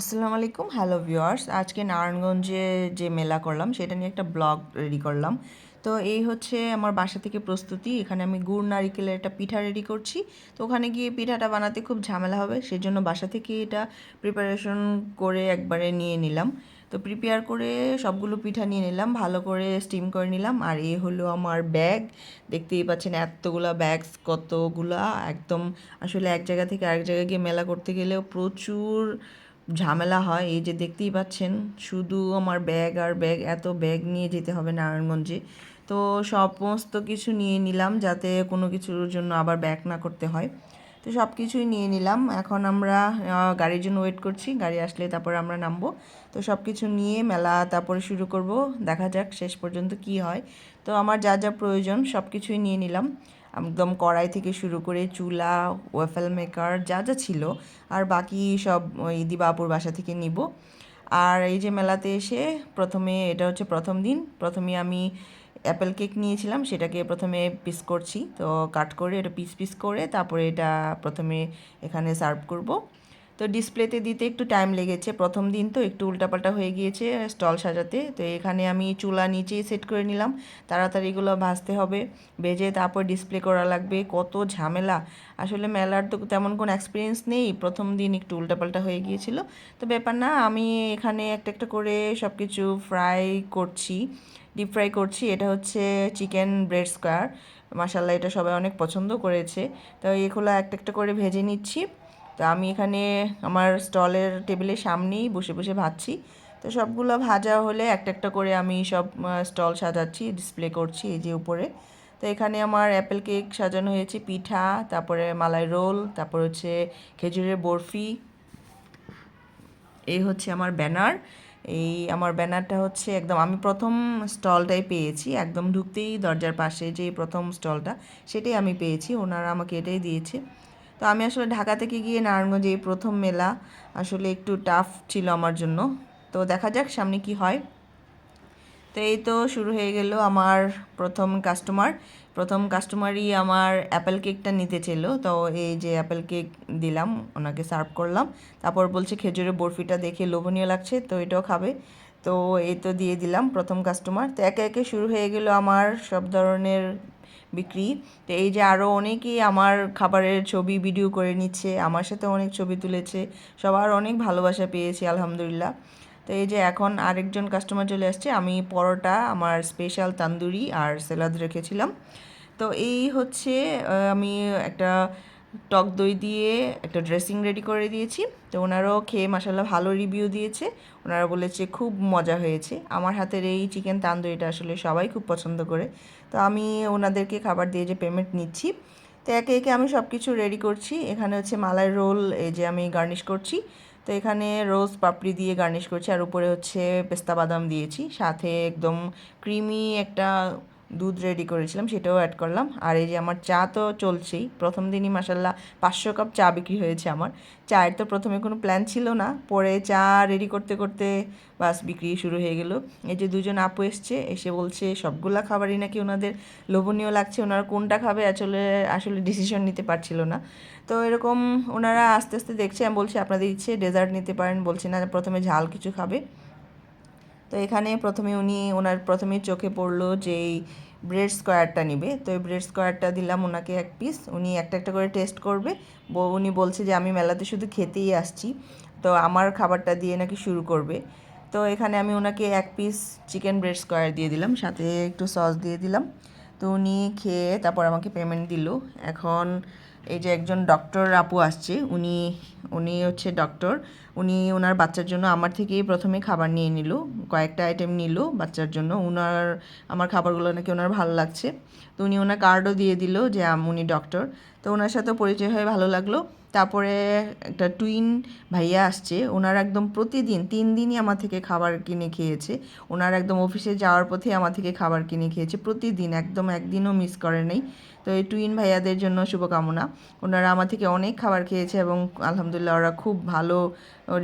আসসালামু আলাইকুম। Hello viewers আজকে নারায়ণগঞ্জে যে মেলা করলাম, সেটা নিয়ে একটা ব্লগ রেডি করলাম। তো এই হচ্ছে আমার বাসা থেকে প্রস্তুতি। এখানে আমি গুড়, নারিকেলের একটা পিঠা রেডি করছি। তো ওখানে গিয়ে পিঠাটা বানাতে খুব ঝামেলা হবে, সেজন্য বাসা থেকে এটা প্রিপারেশন করে একবারে নিয়ে নিলাম। তো প্রিপেয়ার করে সবগুলো পিঠা নিয়ে নিলাম, ভালো করে স্টিম করে নিলাম। আর এ হলো আমার ব্যাগ দেখতেই পাচ্ছেন এতগুলা ব্যাগস কতগুলা। একদম আসলে এক জায়গা থেকে আরেক জায়গায় গিয়ে মেলা করতে গেলেও প্রচুর ঝামেলা হয়, এই যে দেখতেই পাচ্ছেন, শুধু আমার ব্যাগ আর ব্যাগ, এত ব্যাগ নিয়ে যেতে হবে নারায়ণগঞ্জে। তো সমস্ত কিছু নিয়ে নিলাম যাতে কোনো কিছুর জন্য আবার ব্যাক না করতে হয়। তো সব কিছুই নিয়ে নিলাম, এখন আমরা গাড়ির জন্য ওয়েট করছি, গাড়ি আসলে তারপর আমরা নামবো। তো সব কিছু নিয়ে মেলা তারপরে শুরু করব, দেখা যাক শেষ পর্যন্ত কি হয়। তো আমার যা যা প্রয়োজন সব কিছুই নিয়ে নিলাম। একদম কড়াই থেকে শুরু করে চুলা ওয়েফেল মেকার যা যা ছিল। আর বাকি সব ওই দিবাপুর বাসা থেকে নিব। আর এই যে মেলাতে এসে প্রথমে এটা হচ্ছে প্রথম দিন। প্রথমে আমি অ্যাপেল কেক নিয়েছিলাম, সেটাকে প্রথমে পিস করছি। তো কাট করে এটা পিস পিস করে তারপরে এটা প্রথমে এখানে সার্ভ করব। তো ডিসপ্লেতে দিতে একটু টাইম লেগেছে। প্রথম দিন তো একটু উল্টাপাল্টা হয়ে গিয়েছে স্টল সাজাতে। তো এখানে আমি চুলা নিচেই সেট করে নিলাম। তাড়াতাড়ি এগুলো ভাজতে হবে। ভেজে তারপর ডিসপ্লে করা লাগবে। কত ঝামেলা। আসলে মেলার তো তেমন কোনো এক্সপিরিয়েন্স নেই। প্রথম দিন একটু উল্টাপাল্টা হয়ে গিয়েছিল। তো ব্যাপার না, আমি এখানে একটা একটা করে সব কিছু ফ্রাই করছি। ডিপ ফ্রাই করছি। এটা হচ্ছে চিকেন ব্রেড স্কোয়ার মাসাল্লাহ এটা সবাই অনেক পছন্দ করেছে। তো এগুলো একটা একটা করে ভেজে নিচ্ছি। তো আমি এখানে আমার স্টলের টেবিলের সামনেই বসে বসে ভাজছি। তো সবগুলো ভাজা হলে একটা একটা করে আমি সব স্টল সাজাচ্ছি ডিসপ্লে করছি এই যে উপরে। তো এখানে আমার অ্যাপেল কেক সাজানো হয়েছে, পিঠা, তারপরে মালাই রোল, তারপর হচ্ছে খেজুরের বরফি। এই হচ্ছে আমার ব্যানার। এই আমার ব্যানারটা হচ্ছে একদম, আমি প্রথম স্টলটাই পেয়েছি, একদম ঢুকতেই দরজার পাশে যে প্রথম স্টলটা, সেটাই আমি পেয়েছি, ওনারা আমাকে এটাই দিয়েছে। তো আমি আসলে ঢাকা থেকে গিয়ে নারায়ণগঞ্জে এই প্রথম মেলা আসলে একটু টাফ ছিল আমার জন্য। তো দেখা যাক সামনে কি হয়। তো এই তো শুরু হয়ে গেল আমার প্রথম কাস্টমার প্রথম কাস্টমারই আমার অ্যাপেল কেকটা নিতে ছিল। তো এই যে অ্যাপেল কেক দিলাম, ওনাকে সার্ভ করলাম। তারপর বলছে খেজুরের বরফিটা দেখে লোভনীয় লাগছে, তো এটাও খাবে। তো এই তো দিয়ে দিলাম প্রথম কাস্টমার তো একে একে শুরু হয়ে গেল আমার সব ধরনের বিক্রি। তো এই যে আরও অনেকেই আমার খাবারের ছবি ভিডিও করে নিচ্ছে, আমার সাথে অনেক ছবি তুলেছে, সবার অনেক ভালোবাসা পেয়েছি, আলহামদুলিল্লাহ। তো এই যে এখন আরেকজন কাস্টমার চলে আসছে, আমি পরোটা, আমার স্পেশাল তান্দুরি আর স্যালাদ রেখেছিলাম। তো এই হচ্ছে আমি একটা টক দই দিয়ে একটা ড্রেসিং রেডি করে দিয়েছি। তো ওনারাও খেয়ে মাসাল্লাহ ভালো রিভিউ দিয়েছে। ওনারা বলেছে খুব মজা হয়েছে। আমার হাতের এই চিকেন তান্দুরিটা আসলে সবাই খুব পছন্দ করে। তো আমি ওনাদেরকে খাবার দিয়ে যে পেমেন্ট নিচ্ছি, তো একে একে আমি সব কিছু রেডি করছি। এখানে হচ্ছে মালাই রোল, এই যে আমি গার্নিশ করছি। তো এখানে রোজ পাপড়ি দিয়ে গার্নিশ করছি। আর উপরে হচ্ছে পেস্তা বাদাম দিয়েছি। সাথে একদম ক্রিমি একটা দুধ রেডি করেছিলাম, সেটাও অ্যাড করলাম। আর এই যে আমার চা তো চলছেই। প্রথম দিনই মাসাল্লাহ পাঁচশো কাপ চা বিক্রি হয়েছে আমার। চায়ের তো প্রথমে কোনো প্ল্যান ছিল না। পরে চা রেডি করতে করতে বাস বিক্রি শুরু হয়ে গেল। এই যে দুজন আপু এসছে, এসে বলছে, সবগুলা খাবারই নাকি ওনাদের লোভনীয় লাগছে। ওনারা কোনটা খাবে আসলে আসলে ডিসিশন নিতে পারছিল না। তো এরকম ওনারা আস্তে আস্তে দেখছে। আমি বলছি, আপনাদের ইচ্ছে ডেজার্ট নিতে পারেন। বলছি, না, প্রথমে ঝাল কিছু খাবে। তো এখানে প্রথমে উনি ওনার প্রথমে চোখে পড়ল যে এই ব্রেড স্কোয়ারটা নিবে। তো এই ব্রেড স্কোয়ারটা দিলাম ওনাকে এক পিস উনি একটা একটা করে টেস্ট করবে। উনি বলছে যে, আমি মেলাতে শুধু খেতেই আসছি। তো আমার খাবারটা দিয়ে নাকি শুরু করবে। তো এখানে আমি ওনাকে এক পিস চিকেন ব্রেড স্কোয়ার দিয়ে দিলাম। সাথে একটু সস দিয়ে দিলাম। তো উনি খেয়ে তারপর আমাকে পেমেন্ট দিল। এখন এই যে একজন ডক্টর আপু আসছে, উনি উনি হচ্ছে ডক্টর উনি ওনার বাচ্চার জন্য আমার থেকেই প্রথমে খাবার নিয়ে নিল, কয়েকটা আইটেম নিল বাচ্চার জন্য ওনার আমার খাবারগুলো নাকি ওনার ভালো লাগছে। তো উনি ওনার কার্ডও দিয়ে দিল যে উনি ডক্টর তো ওনার সাথেও পরিচয় হয়ে ভালো লাগল। তারপরে একটা টুইন ভাইয়া আসছে, ওনার একদম প্রতিদিন, তিন দিনই আমার থেকে খাবার কিনে খেয়েছে। ওনার একদম অফিসে যাওয়ার পথে আমার থেকে খাবার কিনে খেয়েছে, প্রতিদিন, একদম একদিনও মিস করে নেই। তো এই টুইন ভাইয়াদের জন্য শুভকামনা। ওনারা আমার থেকে অনেক খাবার খেয়েছে এবং আলহামদুলিল্লাহ ওরা খুব ভালো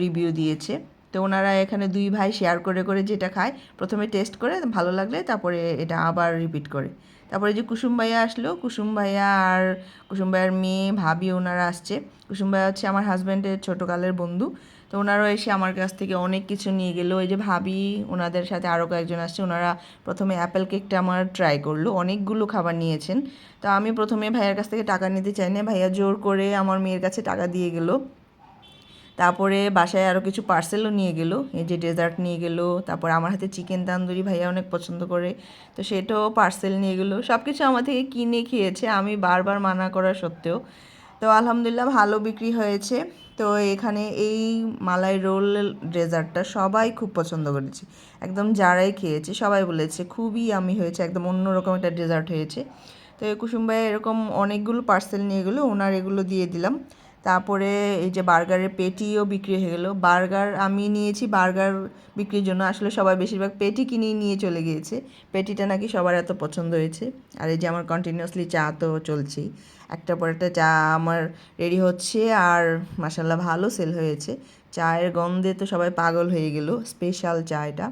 রিভিউ দিয়েছে। তো ওনারা এখানে দুই ভাই শেয়ার করে করে যেটা খায়, প্রথমে টেস্ট করে, ভালো লাগলে তারপরে এটা আবার রিপিট করে। তারপরে যে কুসুম ভাইয়া আসলো, কুসুম ভাইয়া আর কুসুম ভাইয়ার মেয়ে ভাবি ওনারা আসছে। কুসুম ভাইয়া হচ্ছে আমার হাজব্যান্ডের ছোটোকালের বন্ধু। তো ওনারাও এসে আমার কাছ থেকে অনেক কিছু নিয়ে গেলো। ওই যে ভাবি, ওনাদের সাথে আরও কয়েকজন আসছে। ওনারা প্রথমে অ্যাপেল কেকটা আমার ট্রাই করল। অনেকগুলো খাবার নিয়েছেন। তো আমি প্রথমে ভাইয়ার কাছ থেকে টাকা নিতে চাই না ভাইয়া জোর করে আমার মেয়ের কাছে টাকা দিয়ে গেলো। তারপরে বাসায় আরও কিছু পার্সেলও নিয়ে গেলো। এই যে ডেজার্ট নিয়ে গেলো, তারপর আমার হাতে চিকেন তান্দুরি ভাইয়া অনেক পছন্দ করে, তো সেটাও পার্সেল নিয়ে গেলো। সব কিছু আমার থেকে কিনে খেয়েছে, আমি বারবার মানা করা সত্ত্বেও। তো আলহামদুলিল্লাহ ভালো বিক্রি হয়েছে। তো এখানে এই মালাই রোল ডেজার্টটা সবাই খুব পছন্দ করেছে। একদম যারাই খেয়েছে, সবাই বলেছে খুবই আমি হয়েছে, একদম অন্যরকম একটা ডেজার্ট হয়েছে। তো কুসুম ভাই এরকম অনেকগুলো পার্সেল নিয়ে গেলো, ওনার এগুলো দিয়ে দিলাম। তারপরে এই যে বার্গারের পেটিও বিক্রি হয়ে গেলো। বার্গার আমি নিয়েছি, বার্গার বিক্রির জন্য আসলে সবাই বেশিরভাগ পেটি কিনেই নিয়ে চলে গিয়েছে। পেটিটা নাকি সবার এত পছন্দ হয়েছে। আর এই যে আমার কন্টিনিউয়াসলি চা তো চলছেই। একটা পর একটা চা আমার রেডি হচ্ছে আর মাসাল্লাহ ভালো সেল হয়েছে। চায়ের গন্ধে তো সবাই পাগল হয়ে গেল স্পেশাল চা এটা।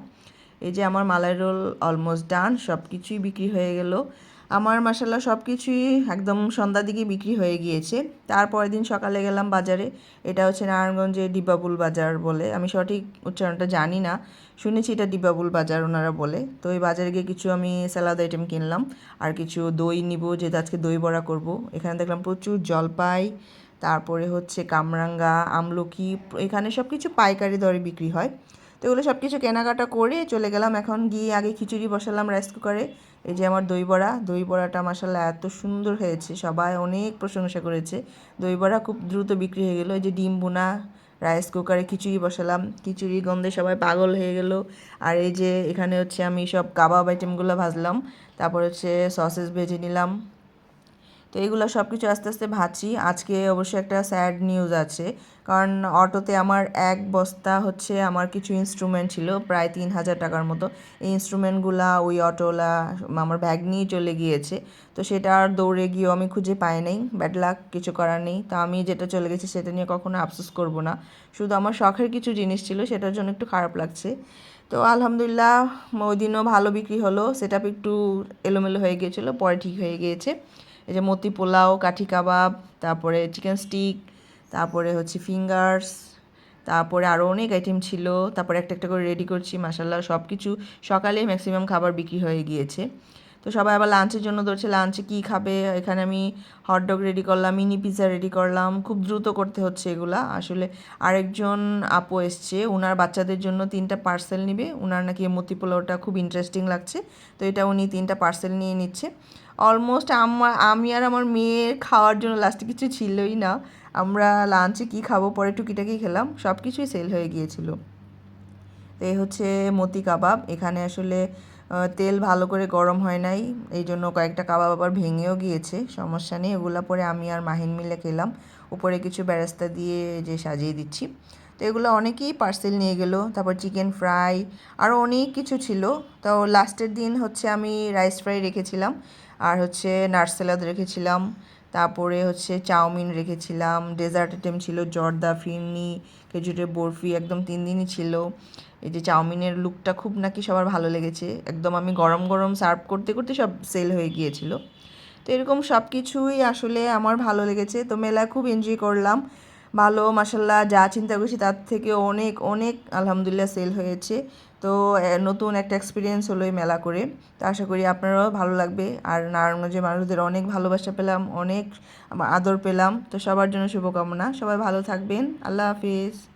এই যে আমার মালাই রোল অলমোস্ট ডান সব কিছুই বিক্রি হয়ে গেল। আমার মাসাল্লাহ সব কিছুই একদম সন্ধ্যার দিকে বিক্রি হয়ে গিয়েছে। তারপরের দিন সকালে গেলাম বাজারে। এটা হচ্ছে নারায়ণগঞ্জের ডিবাবুল বাজার বলে। আমি সঠিক উচ্চারণটা জানি না। শুনেছি এটা ডিব্বাবুল বাজার ওনারা বলে। তো এই বাজারে গিয়ে কিছু আমি স্যালাদ আইটেম কিনলাম। আর কিছু দই নিব, যেহেতু আজকে দই বড়া করব। এখানে দেখলাম প্রচুর জলপাই, তারপরে হচ্ছে কামরাঙ্গা, আমলকি, এখানে সব কিছু পাইকারি দরে বিক্রি হয়। তো এগুলো সব কিছু কেনাকাটা করে চলে গেলাম এখন গিয়ে আগে খিচুড়ি বসালাম রাইস কুকারে এই যে আমার দই বড়া, দই বড়াটা মাসাল্লাহ এত সুন্দর হয়েছে, সবাই অনেক প্রশংসা করেছে। দই বড়া খুব দ্রুত বিক্রি হয়ে গেলো, এই যে ডিম বোনা রাইস কুকারে খিচুড়ি বসালাম। খিচুড়ি গন্ধে সবাই পাগল হয়ে গেল। আর এই যে এখানে হচ্ছে আমি সব কাবাব আইটেমগুলো ভাজলাম, তারপর হচ্ছে সসেস ভেজে নিলাম। তো এগুলো সব কিছু আস্তে আস্তে ভাবছি আজকে অবশ্যই একটা স্যাড নিউজ আছে, কারণ অটোতে আমার এক বস্তা হচ্ছে আমার কিছু ইনস্ট্রুমেন্ট ছিল, প্রায় তিন হাজার টাকার মতো। এই ইনস্ট্রুমেন্টগুলা ওই অটোওয়ালা আমার ব্যাগ নিয়ে চলে গিয়েছে। তো সেটা আর দৌড়ে গিয়েও আমি খুঁজে পাই নাই। ব্যাড লাক কিছু করার নেই। তো আমি যেটা চলে গেছি সেটা নিয়ে কখনো আফসোস করব না। শুধু আমার শখের কিছু জিনিস ছিল, সেটার জন্য একটু খারাপ লাগছে। তো আলহামদুলিল্লাহ, ওই দিনও ভালো বিক্রি হলো। সেটা একটু এলোমেলো হয়ে গিয়েছিল, পরে ঠিক হয়ে গিয়েছে। এই যে মতি পোলাও, কাঠি কাবাব, তারপরে চিকেন স্টিক তারপরে হচ্ছে ফিঙ্গার্স তারপরে আরও অনেক আইটেম ছিল। তারপরে একটা একটা করে রেডি করছি মাসাল্লাহ সব কিছু সকালেই ম্যাক্সিমাম খাবার বিক্রি হয়ে গিয়েছে। তো সবাই আবার লাঞ্চের জন্য ধরছে লাঞ্চে কী খাবে? এখানে আমি হটডগ রেডি করলাম মিনি পিৎজা রেডি করলাম, খুব দ্রুত করতে হচ্ছে এগুলা। আসলে আরেকজন আপু এসছে ওনার বাচ্চাদের জন্য তিনটা পার্সেল নিবে। ওনার নাকি মতি পোলাওটা খুব ইন্টারেস্টিং লাগছে। তো এটা উনি তিনটা পার্সেল নিয়ে নিচ্ছে। অলমোস্ট আমার, আমি আর আমার মেয়ের খাওয়ার জন্য লাস্টে কিছু ছিলই না। আমরা লাঞ্চে কী খাব, পরে টুকিটাকি খেলাম সব কিছুই সেল হয়ে গিয়েছিল। তো এই হচ্ছে মতি কাবাব। এখানে আসলে তেল ভালো করে গরম হয় নাই, এই জন্য কয়েকটা কাবাব আবার ভেঙেও গিয়েছে, সমস্যা নেই, এগুলো পরে আমি আর মাহিন মিলে খেলাম। উপরে কিছু ব্যারাস্তা দিয়ে যে সাজিয়ে দিচ্ছি। তো এগুলো অনেকেই পার্সেল নিয়ে গেল, তারপর চিকেন ফ্রাই আরও অনেক কিছু ছিল। তো লাস্টের দিন হচ্ছে আমি রাইস ফ্রাই রেখেছিলাম। আর হচ্ছে নার্স স্যালাদ রেখেছিলাম। তারপরে হচ্ছে চাউমিন রেখেছিলাম। ডেজার্ট আইটেম ছিল জর্দা, ফিরনি, খেজুরের বরফি, একদম তিন দিনই ছিল। এই যে চাউমিনের লুকটা খুব নাকি সবার ভালো লেগেছে। একদম আমি গরম গরম সার্ভ করতে করতে সব সেল হয়ে গিয়েছিল। তো এরকম সব কিছুই আসলে আমার ভালো লেগেছে। তো মেলায় খুব এনজয় করলাম। ভালো মাসাল্লাহ যা চিন্তা করছি তার থেকে অনেক অনেক আলহামদুলিল্লাহ সেল হয়েছে। তো নতুন একটা এক্সপিরিয়েন্স হলো এই মেলা করে। তো আশা করি আপনারাও ভালো লাগবে। আর নারায়ণগঞ্জের মানুষদের অনেক ভালোবাসা পেলাম, অনেক আদর পেলাম। তো সবার জন্য শুভকামনা। সবাই ভালো থাকবেন। আল্লাহ হাফিজ।